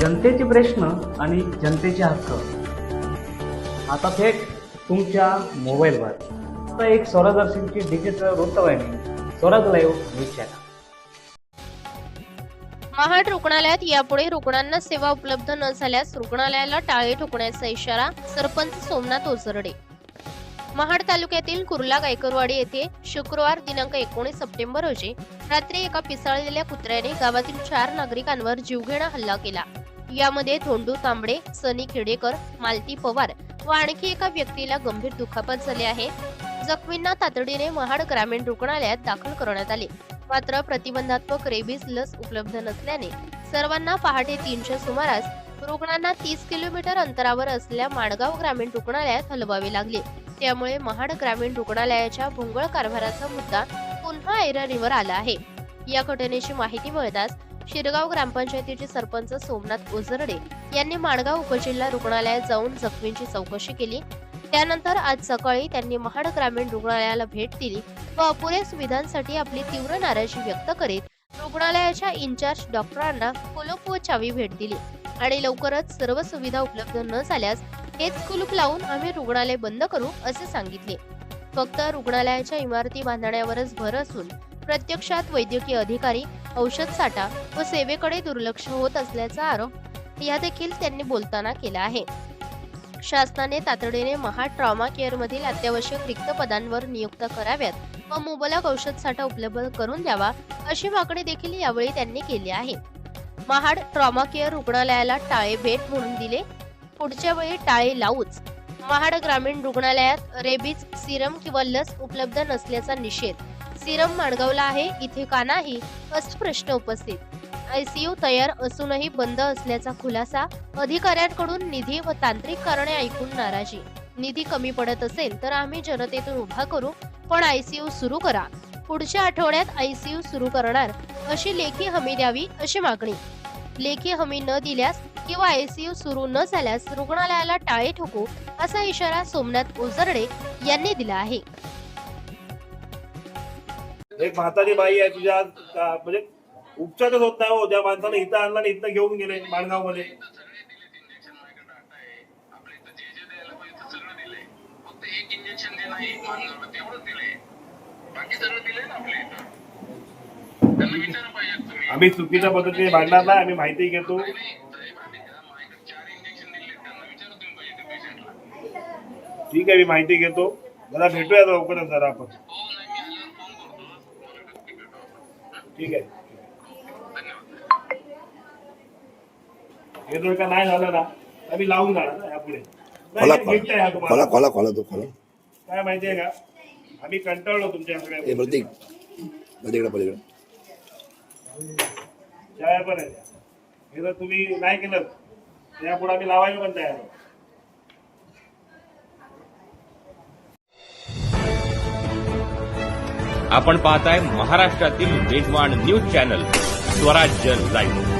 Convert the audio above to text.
जनतेचे प्रश्न आणि जनतेचे हक्क. आता थेट तुमच्या मोबाईलवर. आता एक स्वरादर्शनची डिजिटल वृत्तवाहिनी Swaraj live news channel Mahad रुग्णालयात यापुढे रुग्णांना सेवा उपलब्ध न झाल्यास रुग्णालयाला टाळे ठोकण्याचा इशारा सरपंच सोमनाथ ओझरडे. महाड तालुक्यातील कुर्ला गायकरवाडी येथे शुक्रवार दिनांक एकोणीस सप्टेंबर रोजी रात्री एका पिसाळलेल्या कुत्र्याने गावातील चार नागरिकांवर जीवघेणा हल्ला केला. यामध्ये धोंडू तांबडे सनी खेडेकर मालती पवार व आणखी एका व्यक्तीला गंभीर दुखापत झाले आहे. जखमींना तातडीने महाड ग्रामीण रुग्णालयात दाखल करण्यात आले. मात्र प्रतिबंधात्मक रेबीज लस उपलब्ध नसल्याने सर्वांना पहाटे तीनच्या सुमारास रुग्णांना तीस किलोमीटर अंतरावर असलेल्या माणगाव ग्रामीण रुग्णालयात हलवावे लागले. त्यामुळे महाड ग्रामीण रुग्णालयाच्या भोंगळ कारभाराचा मुद्दा पुन्हा ऐरणीवर आला आहे. या घटनेची माहिती मिळताच शिरगाव ग्रामपंचायतीचे सरपंच सोमनाथ ओझरडे यांनी माणगाव उपजिल्हा रुग्णालयात जाऊन जखमींची चौकशी केली. त्यानंतर आज सकाळी त्यांनी महाड ग्रामीण रुग्णालयाला भेट दिली व अपुऱ्या सुविधांसाठी आपली तीव्र नाराजी व्यक्त करीत रुग्णालयाच्या इन्चार्ज डॉक्टरांना कुलूप व चावी भेट दिली. आणि लवकरच सर्व सुविधा उपलब्ध न झाल्यास हेच कुलूप लावून आम्ही रुग्णालय बंद करू असे सांगितले. फक्त रुग्णालयाच्या इमारती बांधण्यावरच भर असून प्रत्यक्षात वैद्यकीय अधिकारी औषध साठा व सेवेकडे दुर्लक्ष होत असल्याचा आरोप या देखील त्यांनी बोलताना केला आहे. शासनाने तातडीने महा ट्रॉमा केअर मधील अत्यावश्यक रिक्त पदांवर नियुक्त कराव्यात व मुबलक औषध साठा उपलब्ध करून द्यावा अशी मागणी देखील यावेळी त्यांनी केली आहे. महाड ट्रॉमा केअर रुग्णालयाला टाळे भेट म्हणून दिले. पुढच्या वेळी टाळे लावूच महाड ग्रामीण रुग्णालयात रेबीज सिरम किंवा लस उपलब्ध नसल्याचा निषेध. सिरम माणगावला आहे इथे का नाही? असा प्रश्न उपस्थित. आयसीयू तयार असूनही बंद असल्याचा खुलासा अधिकाऱ्यांकडून निधी व तांत्रिक कारणे ऐकून नाराजी. निधी कमी पडत असेल तर आम्ही जनतेतून उभा करू पण आयसीयू सुरू करा. पुढच्या आठवड्यात आयसीयू सुरू करणार अशी लेखी हमी द्यावी अशी मागणी. लेखी हमी न दिल्यास किंवा आयसीयू सुरू न झाल्यास रुग्णालयाला टाळे ठोकू असा इशारा सोमनाथ ओझरडे यांनी दिला आहे. एक म्हातारी बाई आहे तुझ्या का- म्हणजे उपचारच होत नाही हो त्या माणसानं इथं आणला आणि इथं घेऊन गेले माणगावमध्ये फक्त एक इंजेक्शन दे नाही तेवढंच दिले बाकी सगळं दिले ना आपल्या इथं त्यांना विचारा पाहिजे तुम्ही आम्ही चुकीच्या पद्धतीने भांडणार नाही आम्ही माहिती घेतो. ठीक आहे मी माहिती घेतो. जरा भेटूया लवकरच जरा आपण. हो मला ठीक आहे. हे जर का नाही झालं ना आम्ही लावून जाणार ना यापुढे. खोला. खोला तुम्हाला. खोला खोला तो खोला. काय माहितीये का? आम्ही कंटाळलो तुमच्या सगळ्या पलीकडे शाळा पण आहे हे जर तुम्ही नाही केलं तर यापुढे आम्ही लावायला पण तयार आहोत. आपण पाहताय महाराष्ट्रातील वेगवान न्यूज चॅनल स्वराज्य लाईव्ह